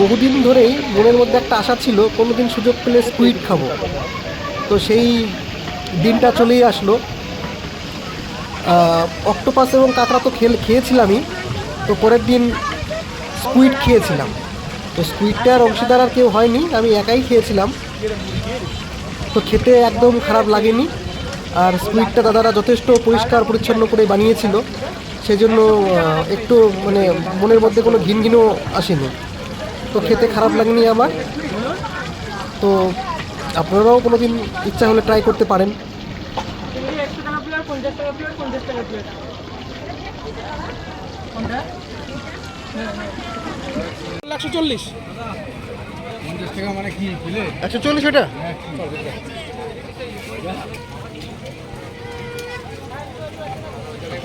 বহুদিন ধরেই মনের মধ্যে একটা আশা ছিল কোনো দিন সুযোগ পেলে স্কুইড খাব। তো সেই দিনটা চলেই আসলো। অক্টোপাস এবং কাঁকড়া তো খেল, খেয়েছিলামই। তো পরের দিন স্কুইড খেয়েছিলাম। তো স্কুইডটার অংশীদার আর কেউ হয়নি, আমি একাই খেয়েছিলাম। তো খেতে একদম খারাপ লাগেনি। আর স্কুইডটা দাদারা যথেষ্ট পরিষ্কার পরিচ্ছন্ন করে বানিয়েছিল। সেজন্য একটু মানে মনের মধ্যে কোনো ঘিন ঘিনও আসেনি। তো খেতে খারাপ লাগেনি আমার। তো আপনারাও কোনো দিন ইচ্ছা হলে ট্রাই করতে পারেন। একশো টাকা প্লেট পঞ্চাশ টাকা প্লেট পঞ্চাশ টাকা প্লেট কোনটা একশো চল্লিশ পঞ্চাশ টাকা মানে কি প্লেট একশো চল্লিশ এটা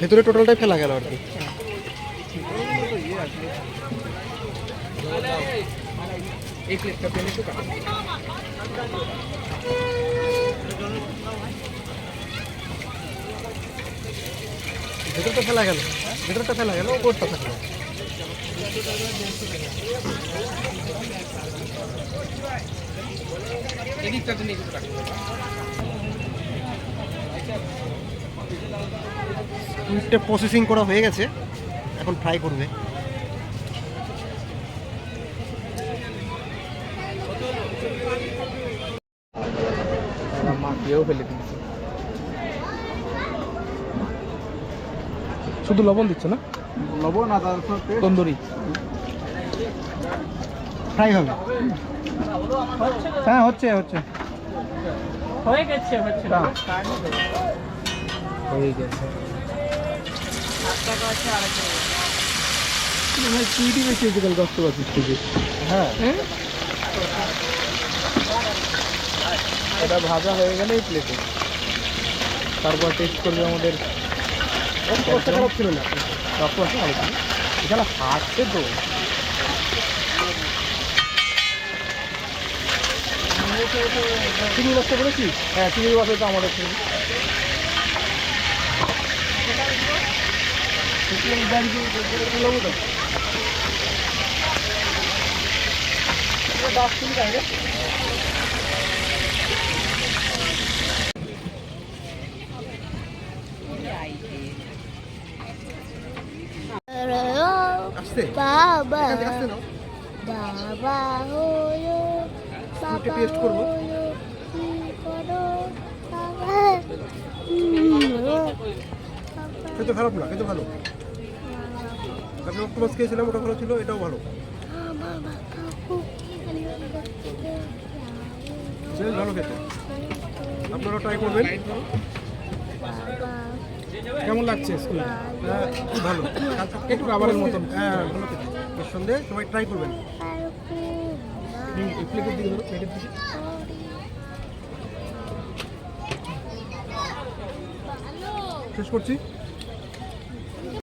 ভেতরে টোটালটাই ফেলা গেল আর কি। এই প্লেটটা পেলে তো কাটা ভেতরটা ফেলা গেল। ভেতরটা ফেলা গেল ওপরটা থাকল এদিকটাতে নিয়ে কাটা স্কুইডটা প্রসেসিং করা হয়ে গেছে। এখন ফ্রাই করবে। শুধু লবণ দিচ্ছে না? লবণ আর তন্দুরি। ফ্রাই হবে। হ্যাঁ হচ্ছে হচ্ছে। হয়ে গেছে হচ্ছে না। হয়ে গেছে। কুইটি বেশি হয়েছে কাল থেকে হ্যাঁ। এটা ভাজা হয়ে গেলেই প্লেটে তারপর টেস্ট করবে আমাদের খারাপ ছিল না। এখানে হাঁটছে তো। চিনি নষ্ট করেছি হ্যাঁ চিংড়ি মাছ তো আমাদের আসতে বাবা বাবা হলো বাবা taste করব। খেতে খারাপ না খেতে ভালো। আমি অক্টোপাস খেয়েছিলাম ওটা ভালো ছিল এটাও ভালো। বেশ ভালো খেতে। আপনারা ট্রাই করবেন। কেমন লাগছে স্কুলে হ্যাঁ, খুব ভালো। একটু রাবারের মতন। হ্যাঁ ভালো খেতে। নিঃসন্দেহে সবাই ট্রাই করবেন। শেষ করছি।